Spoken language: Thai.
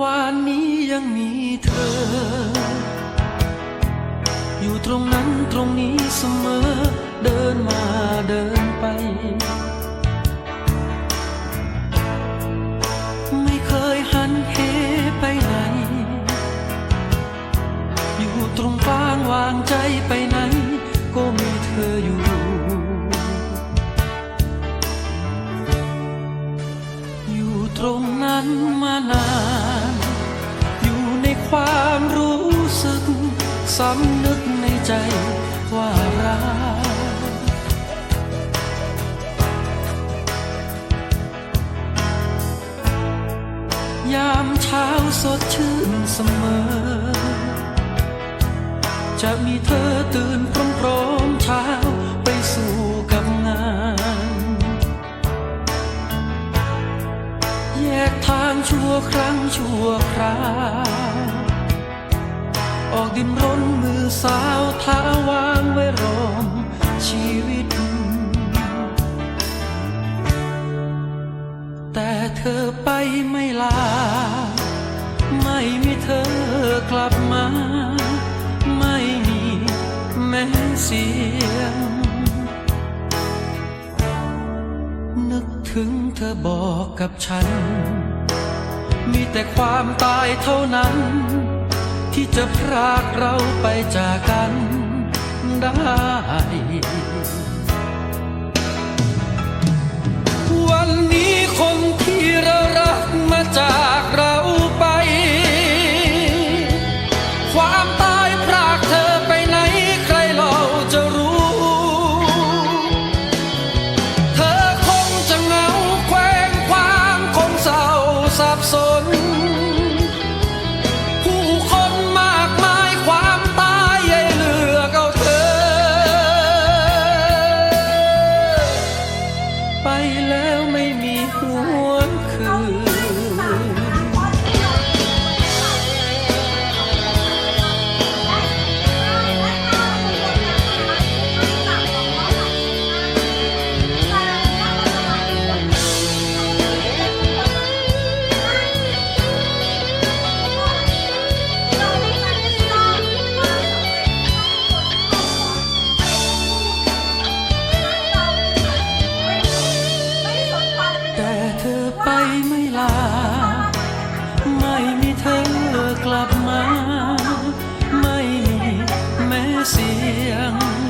วานนี้ยังมีเธอ อยู่ตรงนั้นตรงนี้เสมอ เดินมาเดินไป ไม่เคยหันเหไปไหน อยู่ตรงกลางวางใจไปไหน ก็มีเธออยู่อยู่ตรงนั้นมานาน ความรู้สึกสำนึกในใจว่ารักยามเช้าสดชื่นเสมอ จะมีเธอตื่นพร้อมๆเช้าไปสู่กับงาน แยกทางชั่วครั้งชั่วคราว ออกดินรนมือสาวเท้าวางไว้รอมชีวิต แต่เธอไปไม่ลา ไม่มีเธอกลับมา ไม่มีแม้เสียง นึกถึงเธอบอกกับฉัน มีแต่ความตายเท่านั้น ที่จะพรากเราไปจากกันได้ วันนี้คนที่เรารักมาจากเราไป ความตา สียง